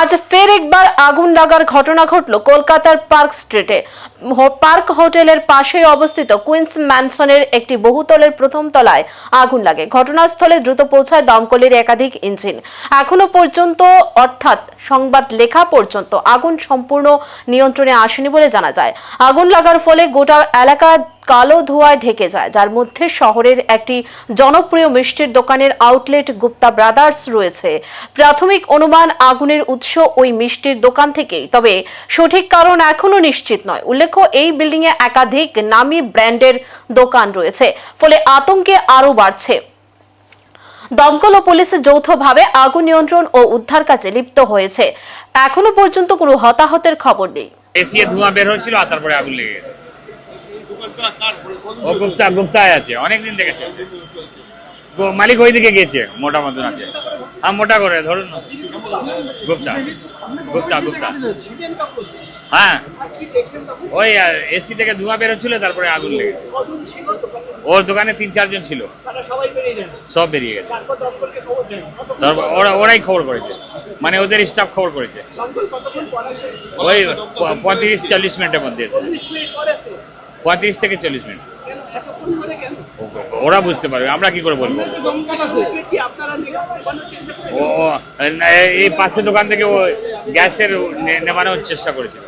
আজ ফের একবার আগুন লাগার ঘটনা ঘটল কলকাতার পার্ক স্ট্রিটে। পার্ক হোটেলের পাশেই অবস্থিত কুইন্স ম্যানসনের একটি বহুতলের প্রথম তলায় আগুন লাগে। ঘটনাস্থলে দ্রুত পৌঁছায় দমকলের একাধিক ইঞ্জিন। এখনও পর্যন্ত, অর্থাৎ সংবাদ লেখা পর্যন্ত, আগুন সম্পূর্ণ নিয়ন্ত্রণে আসেনি বলে জানা যায়। আগুন লাগার ফলে গোটা এলাকা কালো ধোঁয়ায় ঢেকে যায়, যার মধ্যে শহরের একটি জনপ্রিয় মিষ্টির দোকানের আউটলেট গুপ্তা ব্রাদার্স রয়েছে। প্রাথমিক অনুমান আগুনের উৎস ওই মিষ্টির দোকান থেকেই, তবে সঠিক কারণ এখনও নিশ্চিত নয়। উল্লেখ্য, এই বিল্ডিং এ একাধিক নামী ব্র্যান্ডের দোকান রয়েছে, ফলে আতঙ্কে আরও বাড়ছে। দমকল ও পুলিশ যৌথভাবে আগুন নিয়ন্ত্রণ ও উদ্ধার কাজে লিপ্ত হয়েছে। এখনও পর্যন্ত কোনো হতাহতের খবর নেই। এসি এ ধোঁয়া বের হচ্ছিল আর তারপরে আগুন লেগে ও গুপ্তা আছে, অনেকদিন গো- মালিক ওইদিকে গেছে মোটা মতন আছে। হ্যাঁ মোটা করে, ধরুন। গুপ্তা গুপ্তা গুপ্তা। হ্যাঁ ওই এসি থেকে ধোঁয়া বের হচ্ছিল তারপরে আগুন দোকানে ওর দোকানে তিন, চারজন ছিল। সব বেরিয়ে গেছে। ওরা, ওরাই খবর করেছে। মানে ওদের স্টাফ খবর করেছে। ওই পঁয়ত্রিশ, চল্লিশ মিনিটের মধ্যে পঁয়ত্রিশ থেকে চল্লিশ মিনিট। ওরা বুঝতে পারবে, আমরা কি করে বলব? এই পাশের দোকান থেকে ও গ্যাসের নেমানোর চেষ্টা করেছে